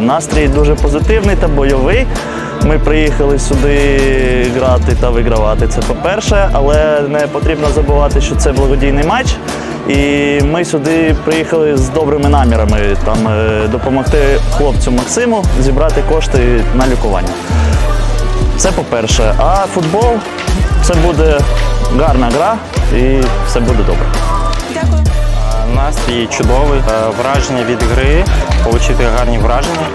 настрій? Е, дуже позитивний та бойовий. Ми приїхали сюди грати та вигравати. Це по-перше, але не потрібно забувати, що це благодійний матч. І ми сюди приїхали з добрими намірами там е, допомогти хлопцю Максиму зібрати кошти на лікування. Це по-перше. А футбол це буде гарна гра і все буде добре. Настрій чудовий, Е, враження від гри, отримати гарні враження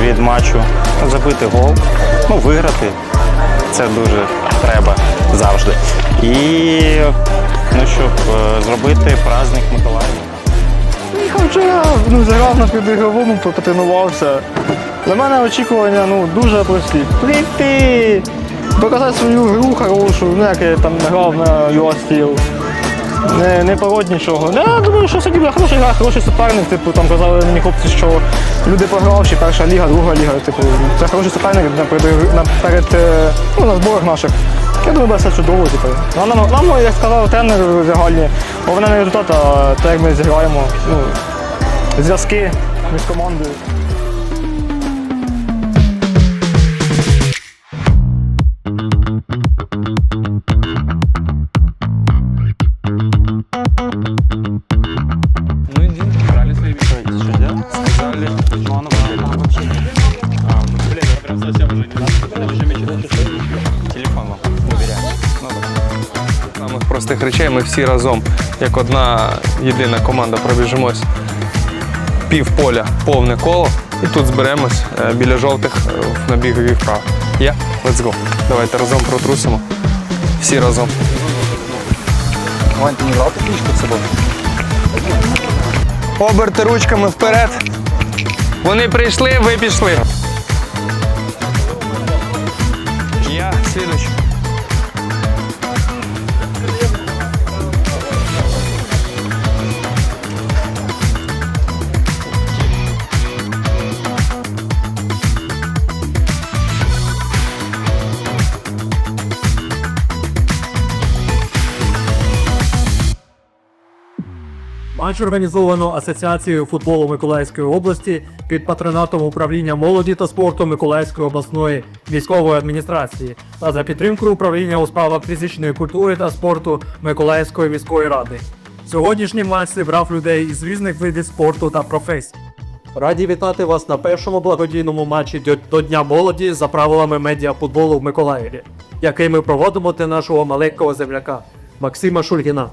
від матчу, Ну, забити гол, ну, виграти. Це дуже треба завжди. І ну, щоб е, зробити праздник Миколаєва. Їхав вчора, ну, зіграв на підігровому, потренувався. Для мене очікування ну, дуже прості. Прийти, показати свою гру хорошу, ну як я там грав на UA Steel. Не, не пороть нічого. Ну, Я думаю, що сьогодні буде хороша гра, хороший суперник. Типу, там казали мені хлопці, що люди програвші, перша ліга, друга ліга. Типу, це хороший суперник перед, е, ну, на зборах наших. Я думаю, все чудово. Типу. Нам, нам, нам, як сказав тренер загальні, головне не результат, а те, як ми зіграємо. Ну, зв'язки між командою. Телефон вам. Ну, так. Самих простих речей ми всі разом, як одна єдина команда, пробіжимось пів поля, повне коло, і тут зберемось е, біля жовтих е, на бігові вправ. Є? Let's go. Давайте разом протрусимо. Всі разом. Вань, ти не брав табличку з собою? Оберти ручками вперед. Вони прийшли, ви пішли. Матч організовано Асоціацією футболу Миколаївської області під патронатом управління молоді та спорту Миколаївської обласної військової адміністрації та за підтримкою управління у справах фізичної культури та спорту Миколаївської міської ради. Сьогоднішній матч зібрав людей із різних видів спорту та професій. Раді вітати вас на першому благодійному матчі до- Дня молоді за правилами медіафутболу в Миколаєві, який ми проводимо для нашого маленького земляка Максима Шульгіна.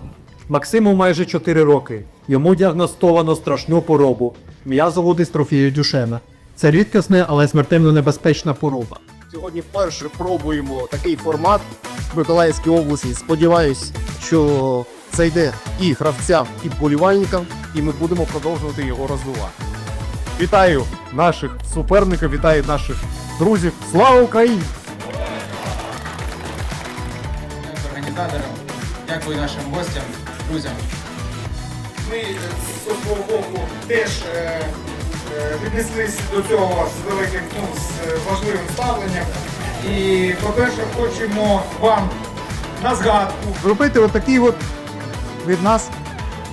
Максиму майже 4 роки. Йому діагностовано страшну поробу м'язову дистрофію Дюшена. Це рідкісна, але смертельно небезпечна хвороба. Сьогодні вперше пробуємо такий формат в Миколаївській області. Сподіваюсь, що це йде і гравцям, і вболівальникам, і ми будемо продовжувати його розвивати. Вітаю наших суперників, вітаю наших друзів. Слава Україні! організаторам, дякую нашим гостям, друзям. Ми е, з свого боку теж е, е, віднеслись до цього з великим ну, з важливим ставленням. І, по-перше, хочемо вам на згадку Зробити отакий от від нас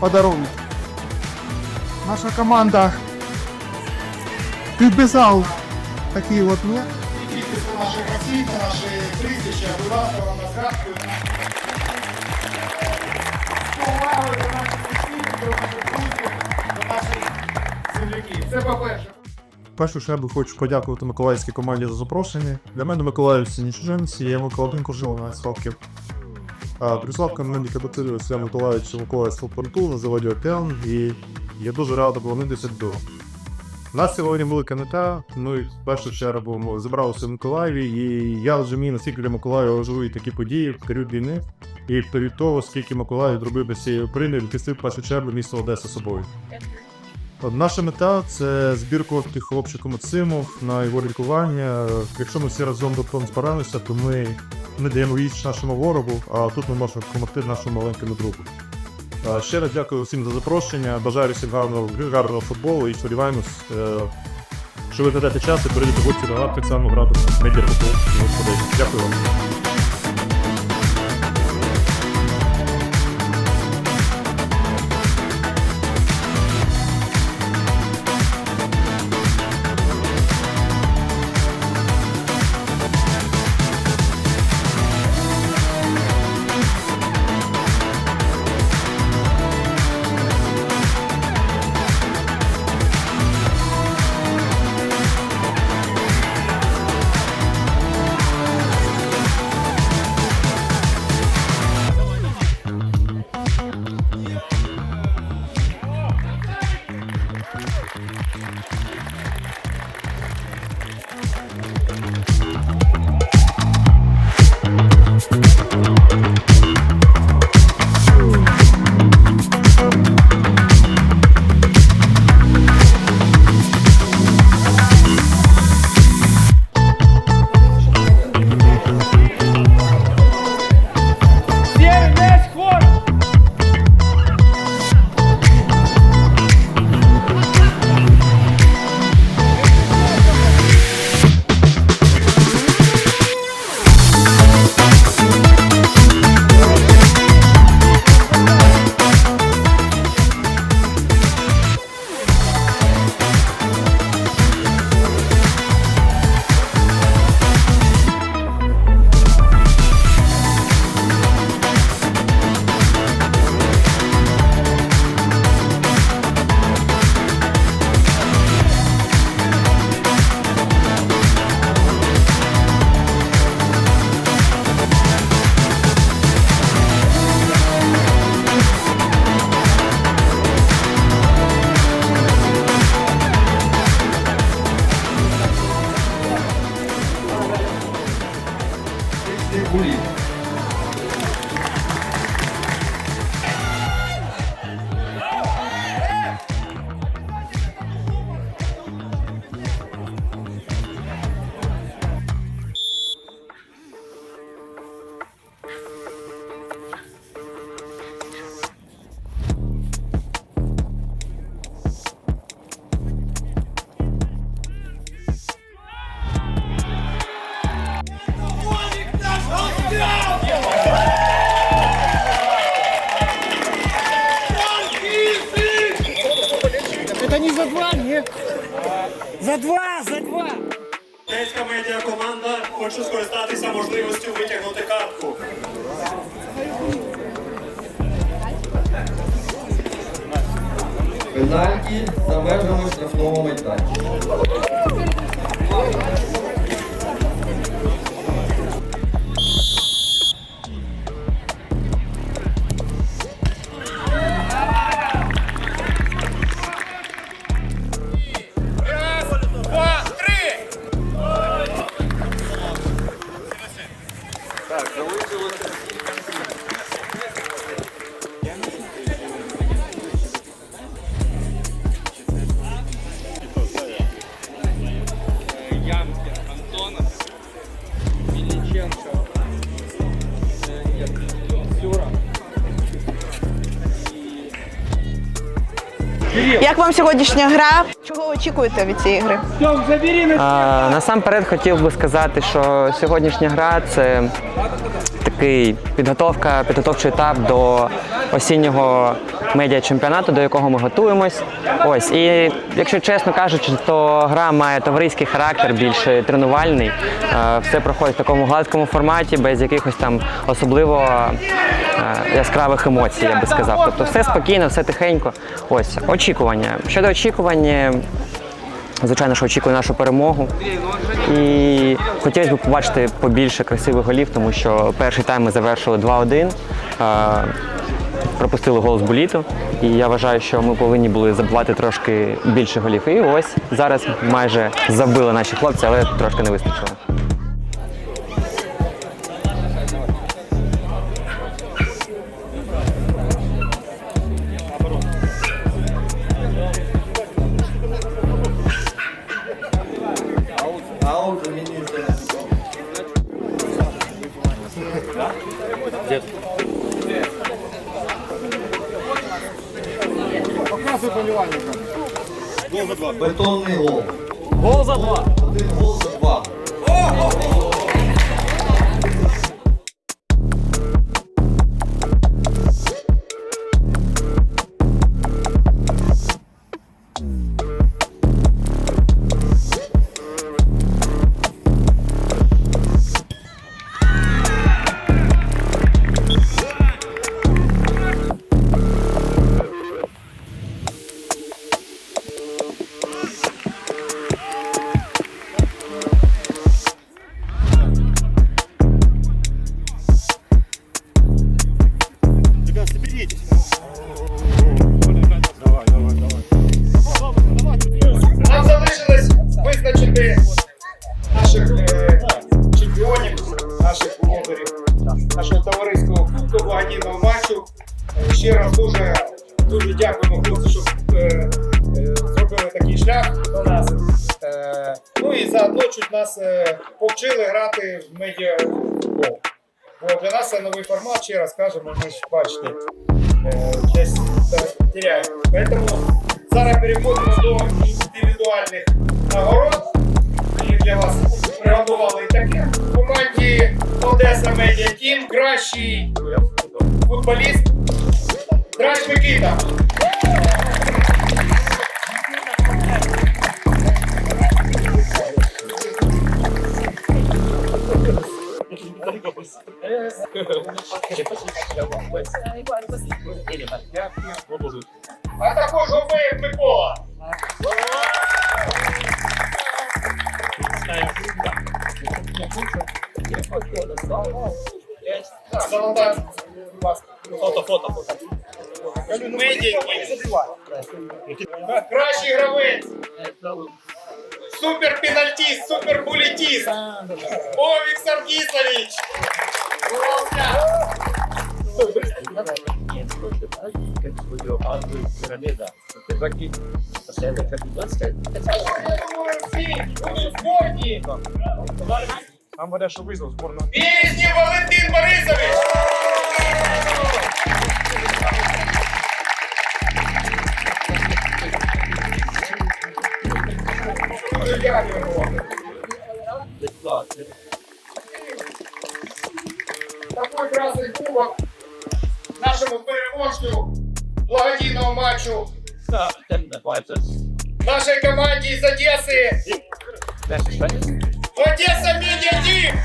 подарунок. Наша команда підписав такий от м'яч. і підпис на наших гравців, на наші прізвища, будь ласка, вам на згадку. Повагою до наших сусідів, до наших друзів, до наших земляків. Це по-перше. Першу чергу хочу подякувати миколаївській команді за запрошення. Для мене миколаївці не чужинці, я Миколаївку жив на років. Приславка мені кабатирую Свя Миколаївича Миколаївського порту на заводі Океан, і я дуже радий повернутися до. Нас сьогодні велика мета. Ми в першу чергу зібралися в Миколаєві, і я розумію, наскільки для Миколаєва важливі такі події в період війни. і від того, скільки Миколаїв зробив без цієї України, відкисив в першу чергу місто Одеса собою. Наша мета це збір коштів хлопчику Максиму на його лікування. Якщо ми всі разом до збираємося, то ми не даємо відч нашому ворогу, а тут ми можемо допомогти нашому маленькому другу. Ще раз дякую всім за запрошення. Бажаю всім гарного, гарного футболу і сподіваємось, е, що ви знайдете час і перейдете гості грати так само грати на медіафутбол. Дякую вам. Одеська медіакоманда хоче скористатися можливістю витягнути картку. Пенальті за межами штрафного майданчика. Як вам сьогоднішня гра? Чого очікуєте від цієї гри? А, насамперед хотів би сказати, що сьогоднішня гра це такий підготовка, підготовчий етап до осіннього медіа-чемпіонату, до якого ми готуємось. Ось і якщо чесно кажучи, то гра має товариський характер, більш тренувальний. Е, Все проходить в такому гладкому форматі, без якихось там особливо е, яскравих емоцій, я би сказав. Тобто все спокійно, все тихенько. Ось очікування. Щодо очікування, Звичайно, що очікую нашу перемогу. І хотілося б побачити побільше красивих голів, тому що перший тайм ми завершили 2-1. Пропустили голос буліту. І я вважаю, що ми повинні були забувати трошки більше голів. І ось зараз майже забили наші хлопці, але трошки не вистачило. Гол. Гол за два. Один гол за два. Нам заодно чуть нас е, повчили грати в медіафутбол. Бо для нас це новий формат, ще раз кажемо, ми ж бачите, е, десь теряємо. Поэтому зараз переходимо до індивідуальних нагород. І для вас приготували таке. В команді Одеса Медіа Тім кращий футболіст Драч Микита. Кращий гравець. Супер пенальтист, супер булетист. Овік. Всі будуть зборні. Що визнав зборну. Березнів Валентин Борисович. Нашій команді з Одеси. Одеса Медіа Тім!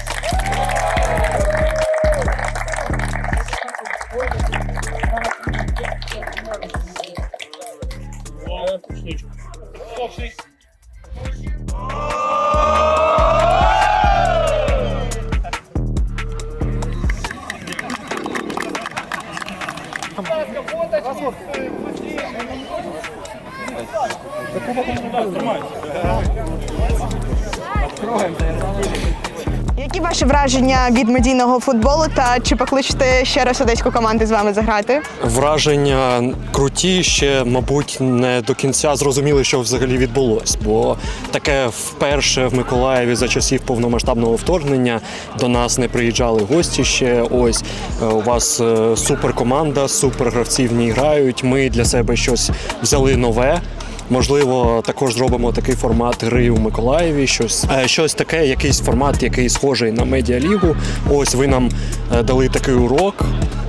Які ваші враження від медійного футболу та чи покличете ще раз одеську команду з вами заграти? Враження круті, ще, мабуть, не до кінця зрозуміли, що взагалі відбулось. Бо таке вперше в Миколаєві за часів повномасштабного вторгнення до нас не приїжджали гості ще. Ось е, у вас е, супер команда, супер гравці в ній грають. Ми для себе щось взяли нове. Можливо, також зробимо такий формат гри у Миколаєві. Щось е, щось таке, якийсь формат, який схожий на медіалігу. Ось ви нам е, дали такий урок.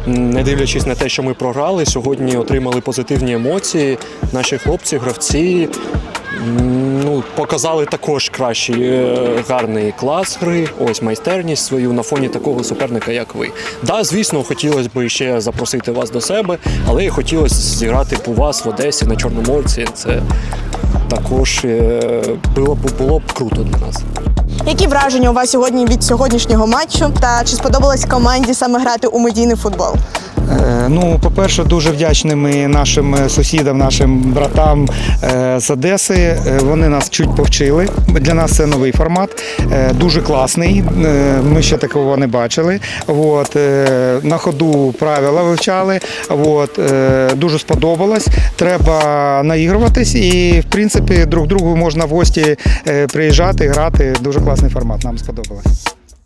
Не дивлячись на те, що ми програли, сьогодні отримали позитивні емоції. Наші хлопці, гравці. Ну, показали також кращий е, гарний клас гри, ось майстерність свою на фоні такого суперника, як ви. Да, звісно, хотілося б ще запросити вас до себе, але хотілося зіграти у вас в Одесі на Чорноморці. Це також е, було б було б круто для нас. Які враження у вас сьогодні від сьогоднішнього матчу? Та чи сподобалось команді саме грати у медійний футбол? Е, Ну, по-перше, дуже вдячні ми нашим сусідам, нашим братам е, з Одеси. Е, Вони нас чуть повчили. Для нас це новий формат, дуже класний. Ми ще такого не бачили. От, на ходу правила вивчали. От, дуже сподобалось. Треба наігруватись і, в принципі, друг другу можна в гості приїжджати, грати. Дуже класний формат. Нам сподобалось.